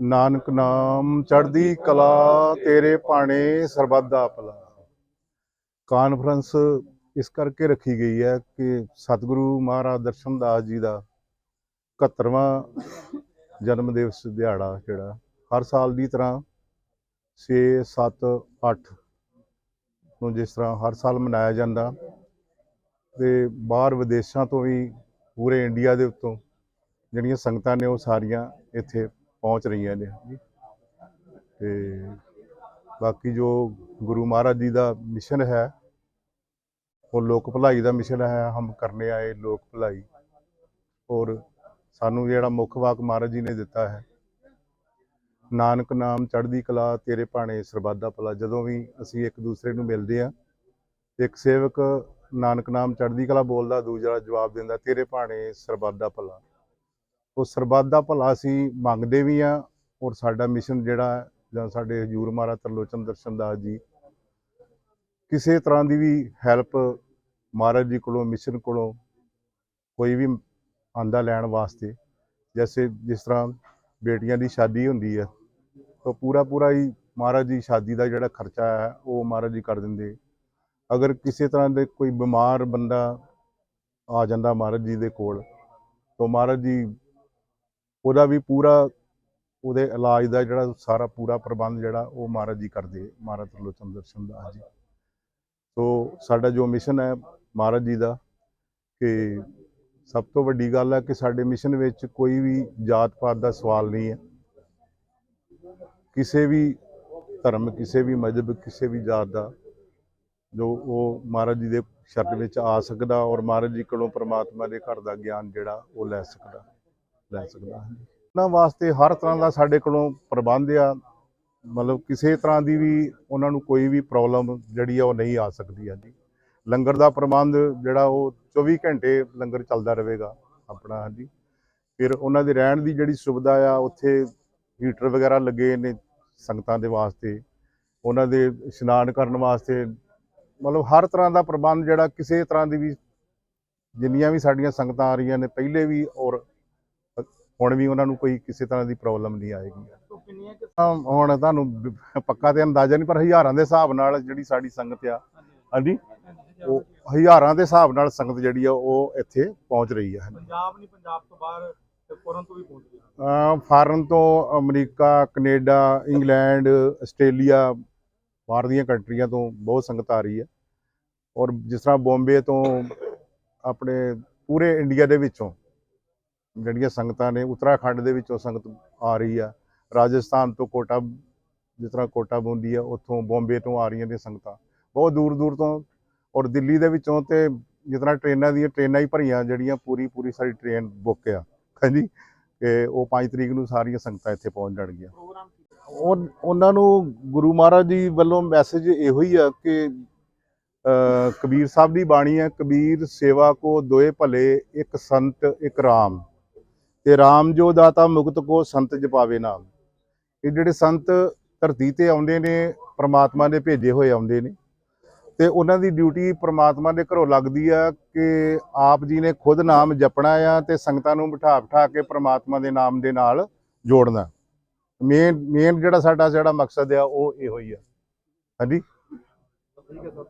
ਨਾਨਕ ਨਾਮ ਚੜ੍ਹਦੀ ਕਲਾ, ਤੇਰੇ ਭਾਣੇ ਸਰਬੱਤ ਦਾ ਭਲਾ। ਕਾਨਫਰੰਸ ਇਸ ਕਰਕੇ ਰੱਖੀ ਗਈ ਹੈ ਕਿ ਸਤਿਗੁਰੂ ਮਹਾਰਾਜ ਦਰਸ਼ਨਦਾਸ ਜੀ ਦਾ 71ਵਾਂ ਜਨਮ ਦਿਵਸ ਦਿਹਾੜਾ ਜਿਹੜਾ ਹਰ ਸਾਲ ਦੀ ਤਰ੍ਹਾਂ 6 7 8 ਨੂੰ ਜਿਸ ਤਰ੍ਹਾਂ ਹਰ ਸਾਲ ਮਨਾਇਆ ਜਾਂਦਾ ਤੇ ਬਾਹਰ ਵਿਦੇਸ਼ਾਂ ਤੋਂ ਵੀ ਪੂਰੇ ਇੰਡੀਆ ਦੇ ਉੱਤੋਂ ਜਿਹੜੀਆਂ ਸੰਗਤਾਂ ਨੇ ਉਹ ਸਾਰੀਆਂ ਇੱਥੇ ਪਹੁੰਚ ਰਹੀਆਂ ਨੇ ਜੀ ਤੇ ਬਾਕੀ ਜੋ ਗੁਰੂ ਮਹਾਰਾਜ ਜੀ ਦਾ ਮਿਸ਼ਨ ਹੈ, ਉਹ ਲੋਕ ਭਲਾਈ ਦਾ ਮਿਸ਼ਨ ਹੈ, ਹਮ ਕਰਨੇ ਆਏ ਲੋਕ ਭਲਾਈ। ਔਰ ਸਾਨੂੰ ਜਿਹੜਾ ਮੁੱਖ ਵਾਕ ਮਹਾਰਾਜ ਜੀ ਨੇ ਦਿੱਤਾ ਹੈ, ਨਾਨਕ ਨਾਮ ਚੜ੍ਹਦੀ ਕਲਾ ਤੇਰੇ ਭਾਣੇ ਸਰਬੱਤ ਭਲਾ। ਜਦੋਂ ਵੀ ਅਸੀਂ ਇੱਕ ਦੂਸਰੇ ਨੂੰ ਮਿਲਦੇ ਆ ਇੱਕ ਸੇਵਕ ਨਾਨਕ ਨਾਮ ਚੜ੍ਹਦੀ ਕਲਾ ਬੋਲਦਾ, ਦੂਜਾ ਜਵਾਬ ਦਿੰਦਾ, ਤੇਰੇ ਭਾਣੇ ਸਰਬੱਤ ਭਲਾ। ਉਹ ਸਰਬੱਤ ਦਾ ਭਲਾ ਅਸੀਂ ਮੰਗਦੇ ਵੀ ਆ ਔਰ ਸਾਡਾ ਮਿਸ਼ਨ ਜਿਹੜਾ ਜਾਂ ਸਾਡੇ ਹਜੂਰ ਮਹਾਰਾਜ ਤਰਲੋਚਨ ਦਰਸ਼ਨ ਦਾਸ ਜੀ, ਕਿਸੇ ਤਰ੍ਹਾਂ ਦੀ ਵੀ ਹੈਲਪ ਮਹਾਰਾਜ ਜੀ ਕੋਲੋਂ ਮਿਸ਼ਨ ਕੋਲੋਂ ਕੋਈ ਵੀ ਆਂਦਾ ਲੈਣ ਵਾਸਤੇ, ਜੈਸੇ ਜਿਸ ਤਰ੍ਹਾਂ ਬੇਟੀਆਂ ਦੀ ਸ਼ਾਦੀ ਹੁੰਦੀ ਹੈ ਤਾਂ ਪੂਰਾ ਪੂਰਾ ਹੀ ਮਹਾਰਾਜ ਜੀ ਸ਼ਾਦੀ ਦਾ ਜਿਹੜਾ ਖਰਚਾ ਹੈ, ਉਹ ਮਹਾਰਾਜ ਜੀ ਕਰ ਦਿੰਦੇ। ਅਗਰ ਕਿਸੇ ਤਰ੍ਹਾਂ ਦੇ ਕੋਈ ਬਿਮਾਰ ਬੰਦਾ ਆ ਜਾਂਦਾ ਮਹਾਰਾਜ ਜੀ ਦੇ ਕੋਲ, ਤਾਂ ਮਹਾਰਾਜ ਜੀ ਉਹਦਾ ਵੀ ਪੂਰਾ ਉਹਦੇ ਇਲਾਜ ਦਾ ਜਿਹੜਾ ਸਾਰਾ ਪੂਰਾ ਪ੍ਰਬੰਧ ਜਿਹੜਾ ਉਹ ਮਹਾਰਾਜ ਜੀ ਕਰਦੇ, ਮਹਾਰਾਜ ਤਰਲੋਚਨ ਸਿੰਘ ਦਾਸ ਜੀ ਸੋ ਸਾਡਾ ਜੋ ਮਿਸ਼ਨ ਹੈ ਮਹਾਰਾਜ ਜੀ ਦਾ ਕਿ ਸਭ ਤੋਂ ਵੱਡੀ ਗੱਲ ਹੈ ਕਿ ਸਾਡੇ ਮਿਸ਼ਨ ਵਿੱਚ ਕੋਈ ਵੀ ਜਾਤ ਪਾਤ ਦਾ ਸਵਾਲ ਨਹੀਂ ਹੈ। ਕਿਸੇ ਵੀ ਧਰਮ, ਕਿਸੇ ਵੀ ਮਜ਼ਹਬ, ਕਿਸੇ ਵੀ ਜਾਤ ਦਾ ਜੋ ਉਹ ਮਹਾਰਾਜ ਜੀ ਦੇ ਸ਼ਰਨ ਵਿੱਚ ਆ ਸਕਦਾ ਔਰ ਮਹਾਰਾਜ ਜੀ ਕੋਲੋਂ ਪ੍ਰਮਾਤਮਾ ਦੇ ਘਰ ਦਾ ਗਿਆਨ ਜਿਹੜਾ ਉਹ ਲੈ ਸਕਦਾ। ਲੈ ਸਕਦਾ ਹੈ। ਉਹਨਾਂ ਵਾਸਤੇ ਹਰ ਤਰ੍ਹਾਂ ਦਾ ਸਾਡੇ ਕੋਲੋਂ ਪ੍ਰਬੰਧ ਆ। ਮਤਲਬ ਕਿਸੇ ਤਰ੍ਹਾਂ ਦੀ ਵੀ ਉਹਨਾਂ ਨੂੰ ਕੋਈ ਵੀ ਪ੍ਰੋਬਲਮ ਜਿਹੜੀ ਆ ਉਹ ਨਹੀਂ ਆ ਸਕਦੀ ਹੈ ਜੀ। ਲੰਗਰ ਦਾ ਪ੍ਰਬੰਧ ਜਿਹੜਾ ਉਹ 24 ਘੰਟੇ ਲੰਗਰ ਚੱਲਦਾ ਰਹੇਗਾ ਆਪਣਾ, ਹਾਂਜੀ। ਫਿਰ ਉਹਨਾਂ ਦੇ ਰਹਿਣ ਦੀ ਜਿਹੜੀ ਸੁਵਿਧਾ ਆ, ਉੱਥੇ ਹੀਟਰ ਵਗੈਰਾ ਲੱਗੇ ਨੇ ਸੰਗਤਾਂ ਦੇ ਵਾਸਤੇ। ਉਹਨਾਂ ਦੇ ਇਸ਼ਨਾਨ ਕਰਨ ਵਾਸਤੇ ਮਤਲਬ ਹਰ ਤਰ੍ਹਾਂ ਦਾ ਪ੍ਰਬੰਧ ਜਿਹੜਾ ਕਿਸੇ ਤਰ੍ਹਾਂ ਦੀ ਵੀ ਜਿੰਨੀਆਂ ਵੀ ਸਾਡੀਆਂ ਸੰਗਤਾਂ ਆ ਰਹੀਆਂ ਨੇ, ਪਹਿਲੇ ਵੀ ਔਰ ਹੁਣ ਵੀ ਉਹਨਾਂ ਨੂੰ ਕੋਈ ਕਿਸੇ ਤਰ੍ਹਾਂ ਦੀ ਪ੍ਰੋਬਲਮ ਨਹੀਂ ਆਏਗੀ। ਹੁਣ ਤੁਹਾਨੂੰ ਪੱਕਾ ਤੇ ਅੰਦਾਜ਼ਾ ਨਹੀਂ ਪਰ ਹਜ਼ਾਰਾਂ ਦੇ ਹਿਸਾਬ ਨਾਲ ਜਿਹੜੀ ਸਾਡੀ ਸੰਗਤ ਆ। ਹਾਂਜੀ? ਉਹ ਹਜ਼ਾਰਾਂ ਦੇ ਹਿਸਾਬ ਨਾਲ ਸੰਗਤ ਜਿਹੜੀ ਆ ਉਹ ਇੱਥੇ ਪਹੁੰਚ ਰਹੀ ਹੈ ਪੰਜਾਬ ਨਹੀਂ ਪੰਜਾਬ ਤੋਂ ਬਾਹਰ ਫੋਰਨ ਤੋਂ ਵੀ ਪਹੁੰਚ ਅਮ ਫਾਰਨ ਤੋਂ ਅਮਰੀਕਾ ਕੈਨੇਡਾ ਇੰਗਲੈਂਡ ਆਸਟ੍ਰੇਲੀਆ ਬਾਹਰ ਦੀਆਂ ਕੰਟਰੀਆਂ ਤੋਂ ਬਹੁਤ ਸੰਗਤ ਆ ਰਹੀ ਹੈ ਔਰ ਜਿਸ ਤਰ੍ਹਾਂ ਬੰਬੇ ਤੋਂ ਆਪਣੇ ਪੂਰੇ ਇੰਡੀਆ ਦੇ ਵਿੱਚੋਂ ਜਿਹੜੀਆਂ ਸੰਗਤਾਂ ਨੇ, ਉੱਤਰਾਖੰਡ ਦੇ ਵਿੱਚੋਂ ਸੰਗਤ ਆ ਰਹੀ ਆ। ਰਾਜਸਥਾਨ ਤੋਂ ਕੋਟਾ, ਜਿਸ ਤਰ੍ਹਾਂ ਕੋਟਾ ਬੂੰਦੀ ਆ, ਉੱਥੋਂ ਬੰਬੇ ਤੋਂ ਆ ਰਹੀਆਂ ਨੇ ਸੰਗਤਾਂ। ਬਹੁਤ ਦੂਰ ਦੂਰ ਤੋਂ ਔਰ ਦਿੱਲੀ ਦੇ ਵਿੱਚੋਂ ਤੇ ਜਿਸ ਤਰ੍ਹਾਂ ਟ੍ਰੇਨਾਂ ਦੀਆਂ ਟ੍ਰੇਨਾਂ ਹੀ ਭਰੀਆਂ, ਜਿਹੜੀਆਂ ਪੂਰੀ ਪੂਰੀ ਸਾਰੀ ਟ੍ਰੇਨ ਬੁੱਕ ਆ। ਹਾਂਜੀ ਕਿ ਉਹ 5 ਤਰੀਕ ਨੂੰ ਸਾਰੀਆਂ ਸੰਗਤਾਂ ਇੱਥੇ ਪਹੁੰਚ ਜਾਣਗੀਆਂ। ਉਹ, ਉਹਨਾਂ ਨੂੰ ਗੁਰੂ ਮਹਾਰਾਜ ਜੀ ਵੱਲੋਂ ਮੈਸੇਜ ਇਹੋ ਹੀ ਆ ਕਿ ਕਬੀਰ ਸਾਹਿਬ ਦੀ ਬਾਣੀ ਹੈ ਕਬੀਰ ਸੇਵਾ ਕੋ ਦੋਏ ਭਲੇ, ਇੱਕ ਸੰਤ, ਇੱਕ ਰਾਮ। ਤੇ ਰਾਮ ਜੋ ਦਾਤਾ ਮੁਕਤ ਕੋ ਸੰਤ ਜਪਾਵੇ ਨਾਮ। ਇਹ ਜਿਹੜੇ ਸੰਤ ਧਰਤੀ ਤੇ ਆਉਂਦੇ ਨੇ, ਪ੍ਰਮਾਤਮਾ ਦੇ ਭੇਜੇ ਹੋਏ ਆਉਂਦੇ ਨੇ, ਤੇ ਉਹਨਾਂ ਦੀ ਡਿਊਟੀ ਪ੍ਰਮਾਤਮਾ ਦੇ ਘਰੋਂ ਲੱਗਦੀ ਆ ਕਿ ਆਪ ਜੀ ਨੇ ਖੁਦ ਨਾਮ ਜਪਣਾ ਆ ਤੇ ਸੰਗਤਾਂ ਨੂੰ ਬਿਠਾ ਬਿਠਾ ਕੇ ਪ੍ਰਮਾਤਮਾ ਦੇ ਨਾਮ ਦੇ ਨਾਲ ਜੋੜਨਾ। ਮੇਨ ਮੇਨ ਜਿਹੜਾ ਸਾਡਾ, ਜਿਹੜਾ ਮਕਸਦ ਆ, ਉਹ ਇਹੋ ਹੀ ਆ। ਹਾਂਜੀ? ਠੀਕ ਹੈ ਸਰ